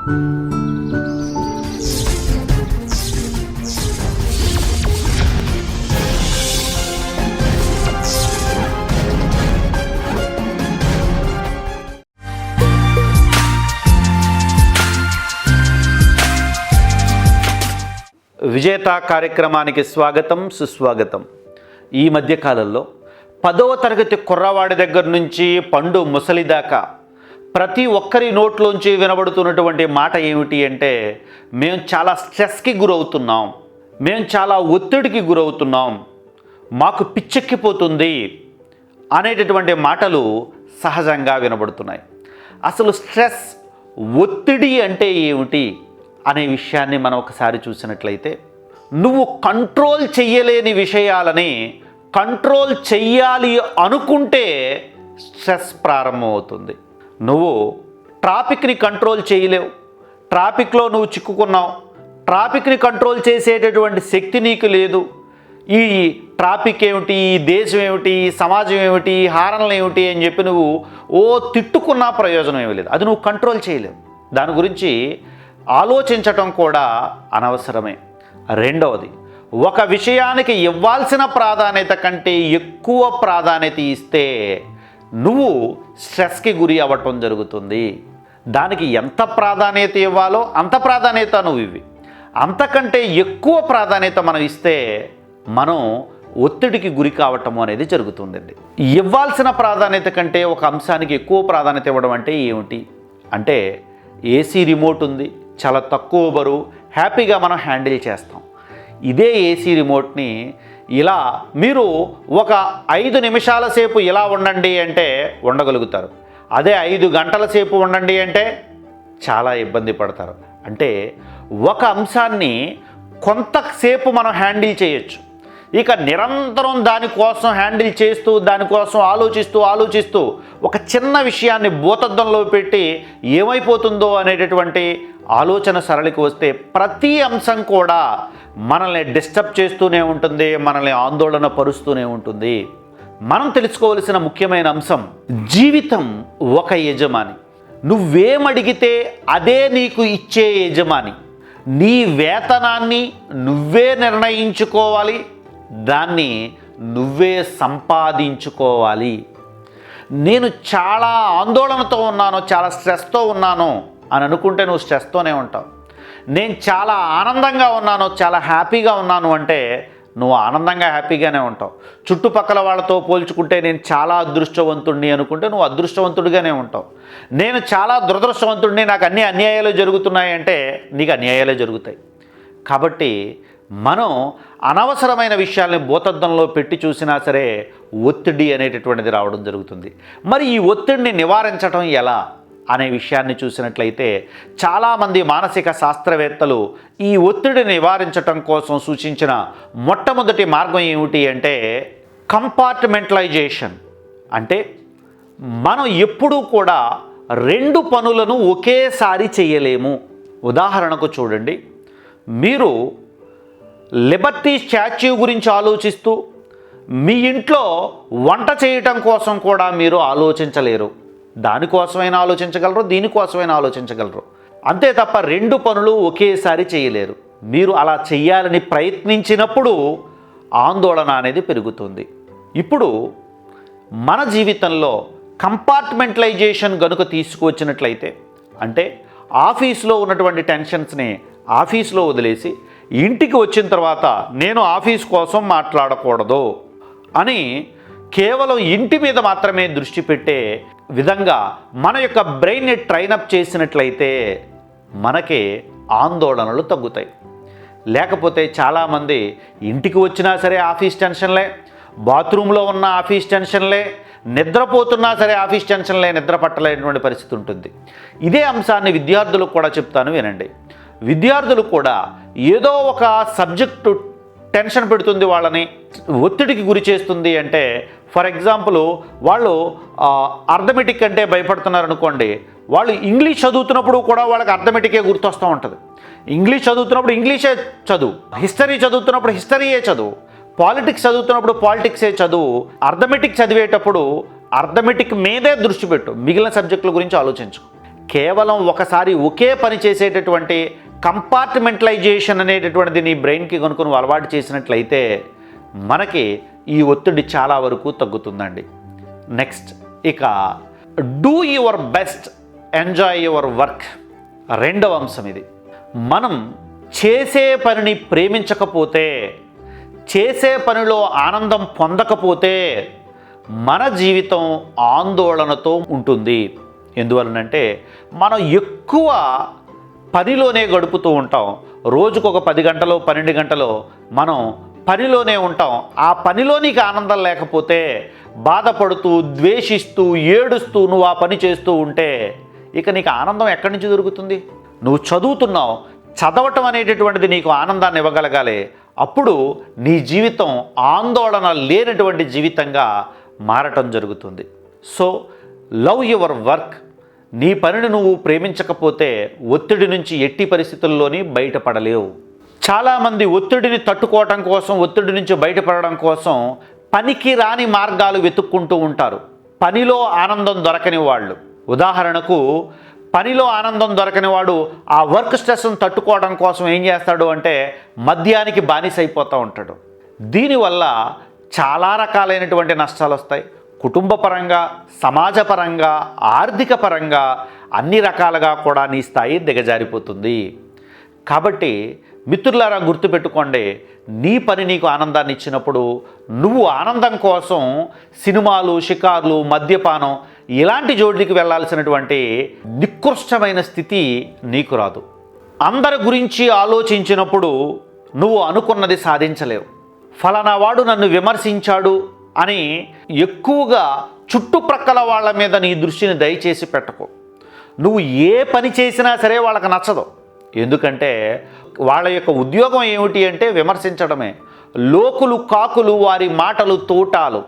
విజేత కార్యక్రమానికి స్వాగతం సుస్వాగతం. ఈ మధ్యకాలంలో పదవ తరగతి కుర్రవాడి దగ్గర నుంచి పండు ముసలి దాకా ప్రతి ఒక్కరి నోట్లోంచి వినబడుతున్నటువంటి మాట ఏమిటి అంటే మేము చాలా స్ట్రెస్కి గురవుతున్నాం. మేము చాలా ఒత్తిడికి గురవుతున్నాం. మాకు పిచ్చెక్కిపోతుంది అనేటటువంటి మాటలు సహజంగా వినబడుతున్నాయి. అసలు స్ట్రెస్ ఒత్తిడి అంటే ఏమిటి అనే విషయాన్ని మనం ఒకసారి చూసినట్లయితే నువ్వు కంట్రోల్ చెయ్యలేని విషయాలని కంట్రోల్ చెయ్యాలి అనుకుంటే స్ట్రెస్ ప్రారంభమవుతుంది. నువ్వు ట్రాఫిక్ని కంట్రోల్ చేయలేవు. ట్రాఫిక్లో నువ్వు చిక్కుకున్నావు. ట్రాఫిక్ని కంట్రోల్ చేసేటటువంటి శక్తి నీకు లేదు. ఈ ట్రాఫిక్ ఏమిటి? ఈ దేశం ఏమిటి? ఈ సమాజం ఏమిటి? ఈ హారణలు ఏమిటి? అని చెప్పి నువ్వు ఓ తిట్టుకున్నా ప్రయోజనం ఏమి లేదు. అది నువ్వు కంట్రోల్ చేయలేవు. దాని గురించి ఆలోచించటం కూడా అనవసరమే. రెండవది ఒక విషయానికి ఇవ్వాల్సిన ప్రాధాన్యత కంటే ఎక్కువ ప్రాధాన్యత ఇస్తే నువ్వు స్ట్రెస్కి గురి అవ్వటం జరుగుతుంది. దానికి ఎంత ప్రాధాన్యత ఇవ్వాలో అంత ప్రాధాన్యత నువ్వు ఇవి అంతకంటే ఎక్కువ ప్రాధాన్యత మనం ఇస్తే మనం ఒత్తిడికి గురి కావటం అనేది జరుగుతుందండి. ఇవ్వాల్సిన ప్రాధాన్యత కంటే ఒక అంశానికి ఎక్కువ ప్రాధాన్యత ఇవ్వడం అంటే ఏమిటి? అంటే ఏసీ రిమోట్ ఉంది చాలా తక్కువ బరువు హ్యాపీగా మనం హ్యాండిల్ చేస్తాం. ఇదే ఏసీ రిమోట్ని ఇలా మీరు ఒక ఐదు నిమిషాల సేపు ఇలా ఉండండి అంటే ఉండగలుగుతారు. అదే ఐదు గంటల సేపు ఉండండి అంటే చాలా ఇబ్బంది పడతారు. అంటే ఒక అంశాన్ని కొంతసేపు మనం హ్యాండిల్ చేయొచ్చు. ఇక నిరంతరం దానికోసం హ్యాండిల్ చేస్తూ దానికోసం ఆలోచిస్తూ ఆలోచిస్తూ ఒక చిన్న విషయాన్ని భూతద్దంలో పెట్టి ఏమైపోతుందో అనేటటువంటి ఆలోచన సరళికి వస్తే ప్రతి అంశం కూడా మనల్ని డిస్టర్బ్ చేస్తూనే ఉంటుంది మనల్ని ఆందోళన పరుస్తూనే ఉంటుంది. మనం తెలుసుకోవలసిన ముఖ్యమైన అంశం జీవితం ఒక యజమాని. నువ్వేమడిగితే అదే నీకు ఇచ్చే యజమాని. నీ వేతనాన్ని నువ్వే నిర్ణయించుకోవాలి దాన్ని నువ్వే సంపాదించుకోవాలి. నేను చాలా ఆందోళనతో ఉన్నాను చాలా స్ట్రెస్తో ఉన్నాను. అని అనుకుంటే నువ్వు స్ట్రెస్తోనే ఉంటావు. నేను చాలా ఆనందంగా ఉన్నాను చాలా హ్యాపీగా ఉన్నాను అంటే నువ్వు ఆనందంగా హ్యాపీగానే ఉంటావు. చుట్టుపక్కల వాళ్ళతో పోల్చుకుంటే నేను చాలా అదృష్టవంతుడిని అనుకుంటే నువ్వు అదృష్టవంతుడిగానే ఉంటావు. నేను చాలా దురదృష్టవంతుడిని నాకు అన్ని అన్యాయాలు జరుగుతున్నాయి అంటే నీకు అన్యాయాలే జరుగుతాయి. కాబట్టి మనం అనవసరమైన విషయాల్ని భూతద్దంలో పెట్టి చూసినా సరే ఒత్తిడి అనేటటువంటిది రావడం జరుగుతుంది. మరి ఈ ఒత్తిడిని నివారించడం ఎలా? అనే విషయాన్ని చూసినట్లయితే చాలామంది మానసిక శాస్త్రవేత్తలు ఈ ఒత్తిడిని నివారించటం కోసం సూచించిన మొట్టమొదటి మార్గం ఏమిటి అంటే కంపార్ట్మెంటలైజేషన్. అంటే మనం ఎప్పుడూ కూడా రెండు పనులను ఒకేసారి చేయలేము. ఉదాహరణకు చూడండి మీరు లిబర్టీ స్టాచ్యూ గురించి ఆలోచిస్తూ మీ ఇంట్లో వంట చేయటం కోసం కూడా మీరు ఆలోచించలేరు. దానికోసమైనా ఆలోచించగలరు దీనికోసమైనా ఆలోచించగలరు. అంతే తప్ప రెండు పనులు ఒకేసారి చేయలేరు. మీరు అలా చేయాలని ప్రయత్నించినప్పుడు ఆందోళన అనేది పెరుగుతుంది. ఇప్పుడు మన జీవితంలో కంపార్ట్మెంటలైజేషన్ గనుక తీసుకువచ్చినట్లయితే అంటే ఆఫీస్లో ఉన్నటువంటి టెన్షన్స్ని ఆఫీస్లో వదిలేసి ఇంటికి వచ్చిన తర్వాత నేను ఆఫీస్ కోసం మాట్లాడకూడదు అని కేవలం ఇంటి మీద మాత్రమే దృష్టి పెట్టే విధంగా మన యొక్క బ్రెయిన్ని ట్రైనప్ చేసినట్లయితే మనకి ఆందోళనలు తగ్గుతాయి. లేకపోతే చాలామంది ఇంటికి వచ్చినా సరే ఆఫీస్ టెన్షన్లే బాత్రూంలో ఉన్న ఆఫీస్ టెన్షన్లే నిద్రపోతున్నా సరే ఆఫీస్ టెన్షన్లే నిద్ర పట్టలేనటువంటి పరిస్థితి ఉంటుంది. ఇదే అంశాన్ని విద్యార్థులకు కూడా చెప్తాను వినండి. విద్యార్థులు కూడా ఏదో ఒక సబ్జెక్టు టెన్షన్ పెడుతుంది వాళ్ళని ఒత్తిడికి గురి చేస్తుంది అంటే ఫర్ ఎగ్జాంపుల్ వాళ్ళు అర్థమెటిక్ అంటే భయపడుతున్నారు అనుకోండి వాళ్ళు ఇంగ్లీష్ చదువుతున్నప్పుడు కూడా వాళ్ళకి అర్థమెటికే గుర్తొస్తూ ఉంటుంది. ఇంగ్లీష్ చదువుతున్నప్పుడు ఇంగ్లీషే చదువు హిస్టరీ చదువుతున్నప్పుడు హిస్టరీయే చదువు పాలిటిక్స్ చదువుతున్నప్పుడు పాలిటిక్సే చదువు అర్థమెటిక్ చదివేటప్పుడు అర్థమెటిక్ మీదే దృష్టి పెట్టు మిగిలిన సబ్జెక్టుల గురించి ఆలోచించు. కేవలం ఒకసారి ఒకే పని చేసేటటువంటి కంపార్ట్మెంటలైజేషన్ అనేటటువంటిది నీ బ్రెయిన్కి కొనుక్కొని అలవాటు చేసినట్లయితే మనకి ఈ ఒత్తిడి చాలా వరకు తగ్గుతుందండి. నెక్స్ట్ ఇక do your best enjoy your work. రెండవ అంశం ఇది. మనం చేసే పనిని ప్రేమించకపోతే చేసే పనిలో ఆనందం పొందకపోతే మన జీవితం ఆందోళనతో ఉంటుంది. ఎందువలనంటే మనం ఎక్కువ పనిలోనే గడుపుతూ ఉంటాం. రోజుకు ఒక పది గంటలో పన్నెండు గంటలో మనం పనిలోనే ఉంటాం. ఆ పనిలో నీకు ఆనందం లేకపోతే బాధపడుతూ ద్వేషిస్తూ ఏడుస్తూ నువ్వు ఆ పని చేస్తూ ఉంటే ఇక నీకు ఆనందం ఎక్కడి నుంచి దొరుకుతుంది? నువ్వు చదువుతున్నావు. చదవటం అనేటటువంటిది నీకు ఆనందాన్ని ఇవ్వగలగాలి. అప్పుడు నీ జీవితం ఆందోళన లేనటువంటి జీవితంగా మారటం జరుగుతుంది. సో లవ్ యువర్ వర్క్ నీ పనిని నువ్వు ప్రేమించకపోతే ఒత్తిడి నుంచి ఎట్టి పరిస్థితుల్లోని బయటపడలేవు. చాలామంది ఒత్తిడిని తట్టుకోవటం కోసం ఒత్తిడి నుంచి బయటపడడం కోసం పనికి రాని మార్గాలు వెతుక్కుంటూ ఉంటారు. పనిలో ఆనందం దొరకని వాళ్ళు. ఉదాహరణకు పనిలో ఆనందం దొరకని వాడు ఆ వర్క్ స్ట్రెస్ను తట్టుకోవడం కోసం ఏం చేస్తాడు అంటే మద్యానికి బానిస అయిపోతూ ఉంటాడు. దీనివల్ల చాలా రకాలైనటువంటి నష్టాలు వస్తాయి కుటుంబపరంగా సమాజపరంగా ఆర్థిక పరంగా అన్ని రకాలుగా కూడా నీ స్థాయి దిగజారిపోతుంది. కాబట్టి మిత్రులారా గుర్తుపెట్టుకోండి నీ పని నీకు ఆనందాన్ని ఇచ్చినప్పుడు నువ్వు ఆనందం కోసం సినిమాలు షికార్లు మద్యపానం ఇలాంటి జోడికి వెళ్ళాల్సినటువంటి నికృష్టమైన స్థితి నీకు రాదు. అందరి గురించి ఆలోచించినప్పుడు నువ్వు అనుకున్నది సాధించలేవు. ఫలానా వాడు నన్ను విమర్శించాడు అని ఎక్కువగా చుట్టుప్రక్కల వాళ్ళ మీద నీ దృష్టిని దయచేసి పెట్టకు. నువ్వు ఏ పని చేసినా సరే వాళ్ళకి నచ్చదు. ఎందుకంటే వాళ్ళ యొక్క ఉద్యోగం ఏమిటి అంటే విమర్శించడమే. లోకులు కాకులు వారి మాటలు తోటాలు.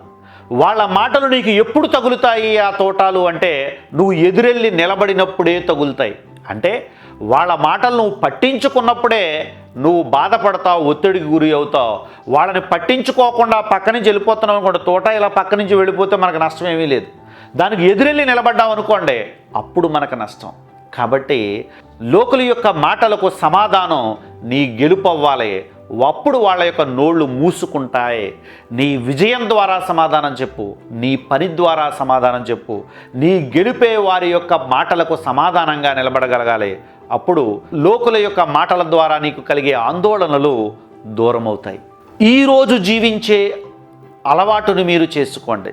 వాళ్ళ మాటలు నీకు ఎప్పుడు తగులుతాయి ఆ తోటాలు అంటే నువ్వు ఎదురెళ్ళి నిలబడినప్పుడే తగులుతాయి. అంటే వాళ్ళ మాటలు నువ్వు పట్టించుకున్నప్పుడే నువ్వు బాధపడతావు ఒత్తిడికి గురి అవుతావు. వాళ్ళని పట్టించుకోకుండా పక్క నుంచి వెళ్ళిపోతున్నావు అనుకోండి తోట ఇలా పక్క నుంచి వెళ్ళిపోతే మనకు నష్టం ఏమీ లేదు. దానికి ఎదురెళ్ళి నిలబడ్డాం అనుకోండి అప్పుడు మనకు నష్టం. కాబట్టి లోకుల యొక్క మాటలకు సమాధానం నీ గెలుపు అవ్వాలి అప్పుడు వాళ్ళ యొక్క నోళ్ళు మూసుకుంటాయి. నీ విజయం ద్వారా సమాధానం చెప్పు నీ పని ద్వారా సమాధానం చెప్పు. నీ గెలిపే వారి యొక్క మాటలకు సమాధానంగా నిలబడగలగాలి. అప్పుడు లోకుల యొక్క మాటల ద్వారా నీకు కలిగే ఆందోళనలు దూరమవుతాయి. ఈరోజు జీవించే అలవాటును మీరు చేసుకోండి.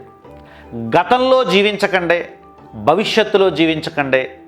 గతంలో జీవించకండే భవిష్యత్తులో జీవించకండే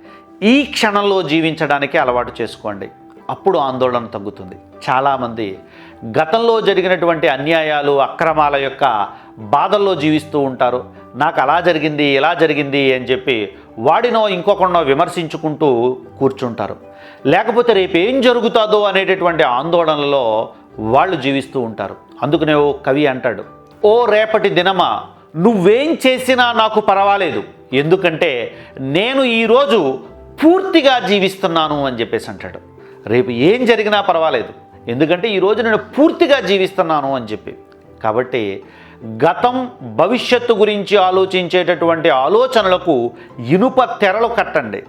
ఈ క్షణంలో జీవించడానికి అలవాటు చేసుకోండి. అప్పుడు ఆందోళన తగ్గుతుంది. చాలామంది గతంలో జరిగినటువంటి అన్యాయాలు అక్రమాల యొక్క బాధల్లో జీవిస్తూ ఉంటారు. నాకు అలా జరిగింది ఇలా జరిగింది అని చెప్పి వాడినో ఇంకొకనో విమర్శించుకుంటూ కూర్చుంటారు. లేకపోతే రేపు ఏం జరుగుతుందో అనేటటువంటి ఆందోళనలో వాళ్ళు జీవిస్తూ ఉంటారు. అందుకనే ఓ కవి అంటాడు ఓ రేపటి దినమా నువ్వేం చేసినా నాకు పర్వాలేదు. ఎందుకంటే నేను ఈరోజు పూర్తిగా జీవిస్తున్నాను అని చెప్పేసి అంటాడు. రేపు ఏం జరిగినా పర్వాలేదు. ఎందుకంటే ఈరోజు నేను పూర్తిగా జీవిస్తున్నాను అని చెప్పి. కాబట్టి గతం భవిష్యత్తు గురించి ఆలోచించేటటువంటి ఆలోచనలకు ఇనుప తెరలు కట్టండి.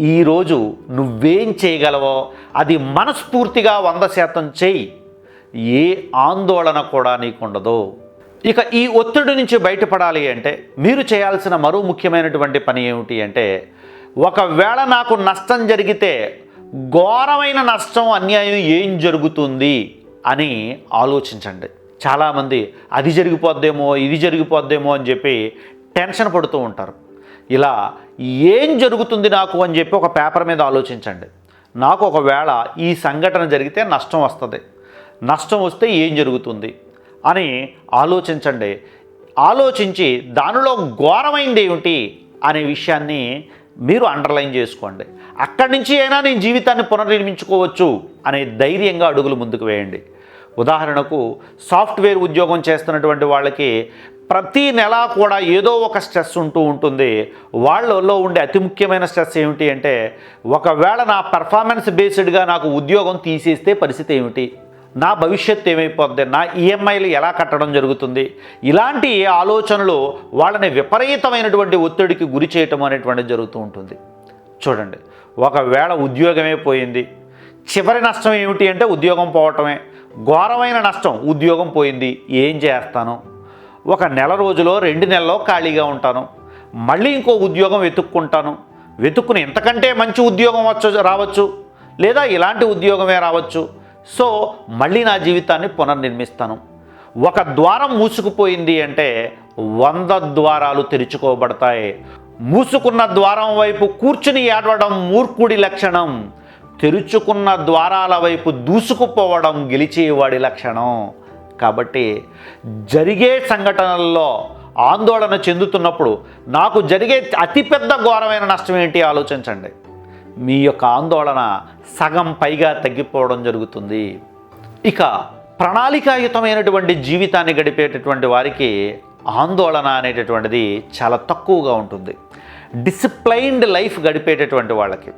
ఈరోజు నువ్వేం చేయగలవో అది మనస్ఫూర్తిగా వంద శాతం చేయి ఏ ఆందోళన కూడా నీకుండదు. ఇక ఈ ఒత్తిడి నుంచి బయటపడాలి అంటే మీరు చేయాల్సిన మరో ముఖ్యమైనటువంటి పని ఏమిటి అంటే ఒకవేళ నాకు నష్టం జరిగితే ఘోరమైన నష్టం అన్యాయం ఏం జరుగుతుంది అని ఆలోచించండి. చాలామంది అది జరిగిపోద్దేమో ఇది జరిగిపోద్దేమో అని చెప్పి టెన్షన్ పడుతూ ఉంటారు. ఇలా ఏం జరుగుతుంది నాకు అని చెప్పి ఒక పేపర్ మీద ఆలోచించండి. నాకు ఒకవేళ ఈ సంఘటన జరిగితే నష్టం వస్తుంది. నష్టం వస్తే ఏం జరుగుతుంది అని ఆలోచించండి. ఆలోచించి దానిలో ఘోరమైంది ఏమిటి అనే విషయాన్ని మీరు అండర్లైన్ చేసుకోండి. అక్కడి నుంచి అయినా నేను జీవితాన్ని పునర్నిర్మించుకోవచ్చు అనే ధైర్యంగా అడుగులు ముందుకు వేయండి. ఉదాహరణకు సాఫ్ట్వేర్ ఉద్యోగం చేస్తున్నటువంటి వాళ్ళకి ప్రతి నెల కూడా ఏదో ఒక స్ట్రెస్ ఉంటూ ఉంటుంది. వాళ్ళలో ఉండే అతి ముఖ్యమైన స్ట్రెస్ ఏమిటి అంటే ఒకవేళ నా పర్ఫార్మెన్స్ బేస్డ్గా నాకు ఉద్యోగం తీసేస్తే పరిస్థితి ఏమిటి? నా భవిష్యత్తు ఏమైపోద్ది? నా ఈఎంఐలు ఎలా కట్టడం జరుగుతుంది? ఇలాంటి ఆలోచనలు వాళ్ళని విపరీతమైనటువంటి ఒత్తిడికి గురి చేయటం అనేటువంటిది జరుగుతూ ఉంటుంది. చూడండి ఒకవేళ ఉద్యోగమే పోయింది చివరి నష్టం ఏమిటి అంటే ఉద్యోగం పోవటమే. ఘోరమైన నష్టం ఉద్యోగం పోయింది ఏం చేస్తాను? ఒక నెల రోజులో రెండు నెలల్లో ఖాళీగా ఉంటాను. మళ్ళీ ఇంకో ఉద్యోగం వెతుక్కుంటాను. వెతుక్కుని ఎంతకంటే మంచి ఉద్యోగం వచ్చు రావచ్చు? లేదా ఇలాంటి ఉద్యోగమే రావచ్చు? సో మళ్ళీ నా జీవితాన్ని పునర్నిర్మిస్తాను. ఒక ద్వారం మూసుకుపోయింది అంటే వంద ద్వారాలు తెరుచుకోబడతాయి. మూసుకున్న ద్వారం వైపు కూర్చుని ఏడవడం మూర్ఖుడి లక్షణం. తెరుచుకున్న ద్వారాల వైపు దూసుకుపోవడం గెలిచేవాడి లక్షణం. కాబట్టి జరిగే సంఘటనల్లో ఆందోళన చెందుతున్నప్పుడు నాకు జరిగే అతిపెద్ద ఘోరమైన నష్టం ఏంటి ఆలోచించండి. మీ యొక్క ఆందోళన సగం పైగా తగ్గిపోవడం జరుగుతుంది. ఇక ప్రణాళికాయుతమైనటువంటి జీవితాన్ని గడిపేటటువంటి వారికి ఆందోళన అనేటటువంటిది చాలా తక్కువగా ఉంటుంది. డిసిప్లైన్డ్ లైఫ్ గడిపేటటువంటి వాళ్ళకి.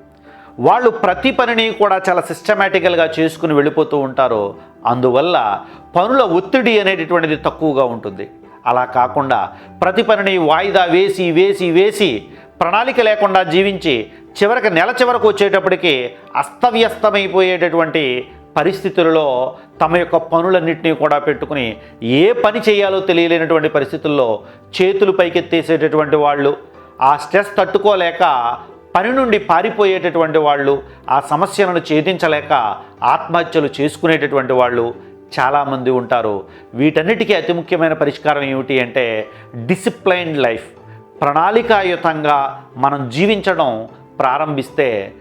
వాళ్ళు ప్రతి పనిని కూడా చాలా సిస్టమేటికల్గా చేసుకుని వెళ్ళిపోతూ ఉంటారు. అందువల్ల పనుల ఒత్తిడి అనేటటువంటిది తక్కువగా ఉంటుంది. అలా కాకుండా ప్రతి పనిని వాయిదా వేసి వేసి వేసి ప్రణాళిక లేకుండా జీవించి చివరికి నెల చివరకు వచ్చేటప్పటికి అస్తవ్యస్తమైపోయేటటువంటి పరిస్థితులలో తమ యొక్క పనులన్నింటినీ కూడా పెట్టుకుని ఏ పని చేయాలో తెలియలేనటువంటి పరిస్థితుల్లో చేతులు పైకెత్తేసేటటువంటి వాళ్ళు ఆ స్ట్రెస్ తట్టుకోలేక పని నుండి పారిపోయేటటువంటి వాళ్ళు ఆ సమస్యలను ఛేదించలేక ఆత్మహత్యలు చేసుకునేటటువంటి వాళ్ళు చాలామంది ఉంటారు. వీటన్నిటికీ అతి ముఖ్యమైన పరిష్కారం ఏమిటి అంటే డిసిప్లైన్డ్ లైఫ్. ప్రణాళికాయుతంగా మనం జీవించడం ప్రారంభిస్తే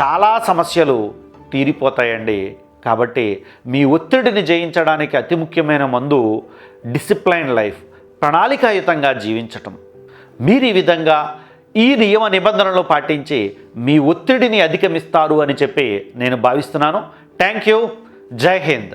చాలా సమస్యలు తీరిపోతాయండి. కాబట్టి మీ ఒత్తిడిని జయించడానికి అతి ముఖ్యమైన మందు డిసిప్లైన్ లైఫ్ ప్రణాళికాయుతంగా జీవించటం. మీరు ఈ విధంగా ఈ నియమ నిబంధనలు పాటించి మీ ఒత్తిడిని అధిగమిస్తారు అని చెప్పి నేను భావిస్తున్నాను. Thank you. జై హింద్.